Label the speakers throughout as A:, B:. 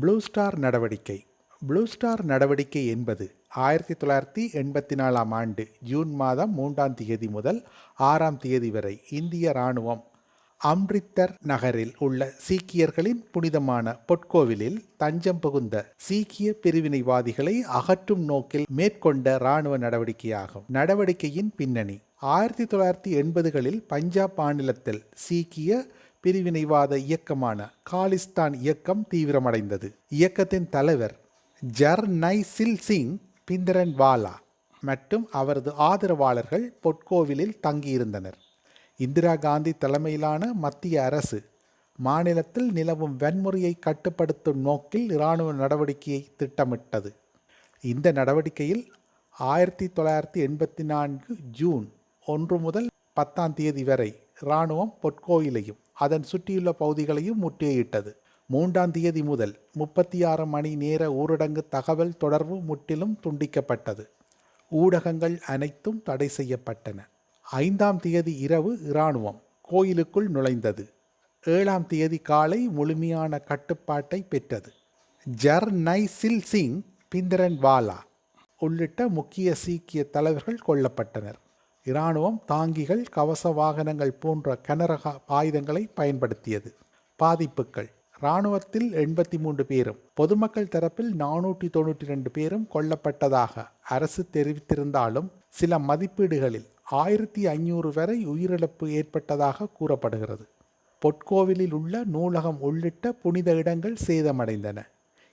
A: Blue star நடவடிக்கை. Blue star நடவடிக்கை என்பது ஆயிரத்தி தொள்ளாயிரத்தி எண்பத்தி நாலாம் ஆண்டு ஜூன் மாதம் மூன்றாம் தேதி முதல் ஆறாம் தேதி வரை இந்திய இராணுவம் அம்ரித்தர் நகரில் உள்ள சீக்கியர்களின் புனிதமான பொற்கோவிலில் தஞ்சம் புகுந்த சீக்கிய பிரிவினைவாதிகளை அகற்றும் நோக்கில் மேற்கொண்ட இராணுவ நடவடிக்கையாகும். நடவடிக்கையின் பின்னணி ஆயிரத்தி தொள்ளாயிரத்தி எண்பதுகளில் பஞ்சாப் மாநிலத்தில் சீக்கிய பிரிவினைவாத இயக்கமான காலிஸ்தான் இயக்கம் தீவிரமடைந்தது. இயக்கத்தின் தலைவர் ஜர்னைசில் சிங் பிந்தரன்வாலா மற்றும் அவரது ஆதரவாளர்கள் பொற்கோவிலில் தங்கியிருந்தனர். இந்திரா காந்தி தலைமையிலான மத்திய அரசு மாநிலத்தில் நிலவும் வன்முறையை கட்டுப்படுத்தும் நோக்கில் இராணுவ நடவடிக்கையை திட்டமிட்டது. இந்த நடவடிக்கையில் ஆயிரத்தி தொள்ளாயிரத்தி எண்பத்தி நான்கு ஜூன் ஒன்று முதல் பத்தாம் தேதி வரை இராணுவம் பொற்கோயிலையும் அதன் சுற்றியுள்ள பகுதிகளையும் முற்றுகையிட்டது. மூன்றாம் தேதி முதல் முப்பத்தி ஆறு மணி நேர ஊரடங்கு தகவல் தொடர்பு முற்றிலும் துண்டிக்கப்பட்டது. ஊடகங்கள் அனைத்தும் தடை செய்யப்பட்டன. ஐந்தாம் தேதி இரவு இராணுவம் கோயிலுக்குள் நுழைந்தது. ஏழாம் தேதி காலை முழுமையான கட்டுப்பாட்டை பெற்றது. ஜர்னைசில் சிங் பிந்தரன்வாலா உள்ளிட்ட முக்கிய சீக்கிய தலைவர்கள் கொல்லப்பட்டனர். இராணுவம் தாங்கிகள் கவச வாகனங்கள் போன்ற கனரக ஆயுதங்களை பயன்படுத்தியது. பாதிப்புகள். இராணுவத்தில் எண்பத்தி மூன்று பேரும் பொதுமக்கள் தரப்பில் நானூற்றி தொண்ணூற்றி ரெண்டு பேரும் கொல்லப்பட்டதாக அரசு தெரிவித்திருந்தாலும் சில மதிப்பீடுகளில் ஆயிரத்தி ஐநூறு வரை உயிரிழப்பு ஏற்பட்டதாக கூறப்படுகிறது. பொற்கோவிலில் உள்ள நூலகம் உள்ளிட்ட புனித இடங்கள் சேதமடைந்தன.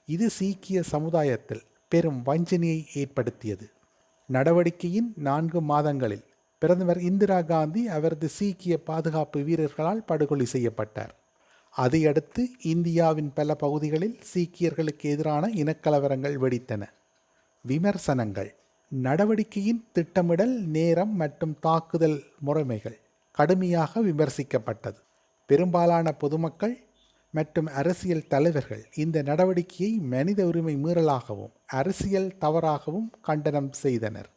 A: இது சீக்கிய சமுதாயத்தில் பெரும் வஞ்சனையை ஏற்படுத்தியது. நடவடிக்கையின் நான்கு மாதங்களில் பிரதமர் இந்திரா காந்தி அவரது சீக்கிய பாதுகாப்பு வீரர்களால் படுகொலை செய்யப்பட்டார். அதையடுத்து இந்தியாவின் பல பகுதிகளில் சீக்கியர்களுக்கு எதிரான இனக்கலவரங்கள் வெடித்தன. விமர்சனங்கள் நடவடிக்கையின் திட்டமிடல் நேரம் மற்றும் தாக்குதல் முறைமைகள் கடுமையாக விமர்சிக்கப்பட்டது. பெரும்பாலான பொதுமக்கள் மற்றும் அரசியல் தலைவர்கள் இந்த நடவடிக்கையை மனித உரிமை மீறலாகவும் அரசியல் தவறாகவும் கண்டனம் செய்தனர்.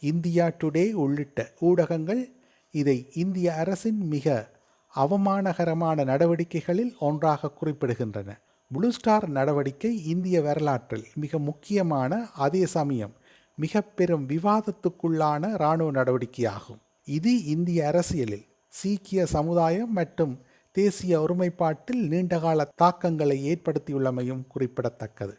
A: இந்தியா டுடே உள்ளிட்ட ஊடகங்கள் இதை இந்திய அரசின் மிக அவமானகரமான நடவடிக்கைகளில் ஒன்றாக குறிப்பிடுகின்றன. ப்ளூ ஸ்டார் நடவடிக்கை இந்திய வரலாற்றில் மிக முக்கியமான அதே சமயம் மிக பெரும் விவாதத்துக்குள்ளான இராணுவ நடவடிக்கையாகும். இது இந்திய அரசியலில் சீக்கிய சமுதாயம் மற்றும் தேசிய ஒருமைப்பாட்டில் நீண்டகால தாக்கங்களை ஏற்படுத்தியுள்ளமையும் குறிப்பிடத்தக்கது.